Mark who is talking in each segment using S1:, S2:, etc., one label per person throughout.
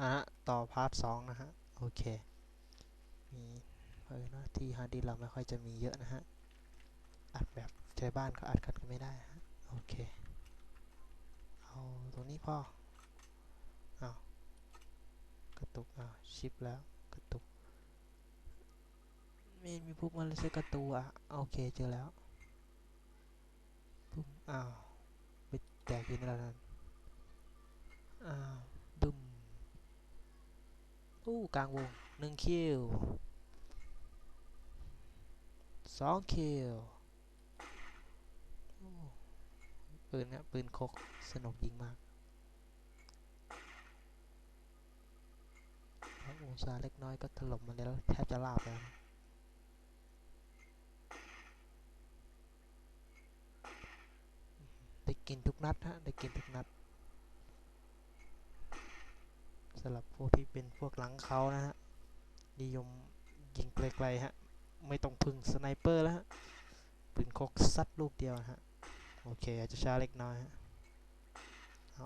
S1: อะต่อพาร์ทสองนะฮะ โอเค มีเออนะที่ฮาร์ดดิสเราไม่ค่อยจะมีเยอะนะฮะ อัดแบบใช้บ้านก็อัดกันไม่ได้ฮะ โอเค เอาตรงนี้พ่อ เอากระตุกเอาชิปแล้วกระตุกม่มีพวกมันเลยใช้กระตูอะ โอเคเจอแล้วปุ๊บอ้าวไปแตกอยินแล้วนั่นอ้าวดุมอู้ กลางวงหนึ่งคิวสองคิวปืนเนี่ยปืนคกสนุกยิงมากวองศาเล็กน้อยก็ถล่มมาแล้วแทบจะลาบแล้วได้กินทุกนัดฮะได้กินทุกนัด สำหรับพวกที่เป็นพวกหลังเขานะฮะนิยมยิงไกลๆฮะไม่ต้องพึ่งสไนเปอร์แล้วฮะปืนคกซัดลูกเดียวะฮะโอเคอาจจะช้าเล็กน้อยฮะ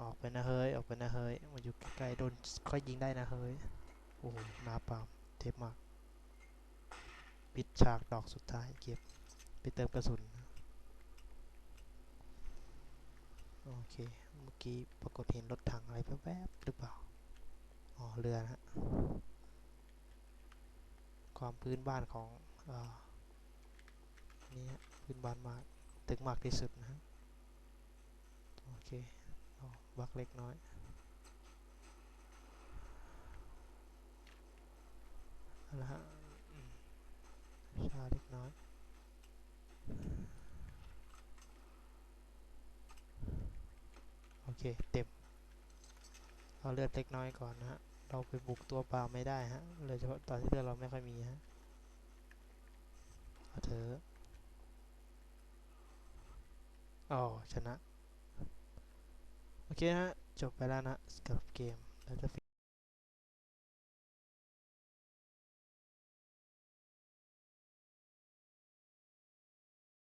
S1: ออกไปนะเฮ้ยออกไปนะเฮ้ยมาอยู่ใกล้ๆโดนค่อยยิงได้นะเฮ้ยโอ้โหนาปามเทปมากปิดฉากดอกสุดท้ายเก็บไปเติมกระสุนโอเค เมื่อกี้ปรากฏเห็นรถถังอะไรแวบๆหรือเปล่า อ๋อเรือนะฮะความพื้นบ้านของอนี่พื้นบ้านมากตึกมากที่สุดนะฮะโอเคอบักเล็กน้อยอาละฮะชาเล็กน้อยโอเค เต็ม เอาเลือดเล็กน้อยก่อนนะฮะ เราไปบุกตัวเปล่าไม่ได้ฮะเลยเฉพาะตอนที่เลือดเราไม่ค่อยมีฮะเอาเถอะอ๋อชนะ โอเคนะฮะจบไปแล้วนะสำหรับเกมเราจะ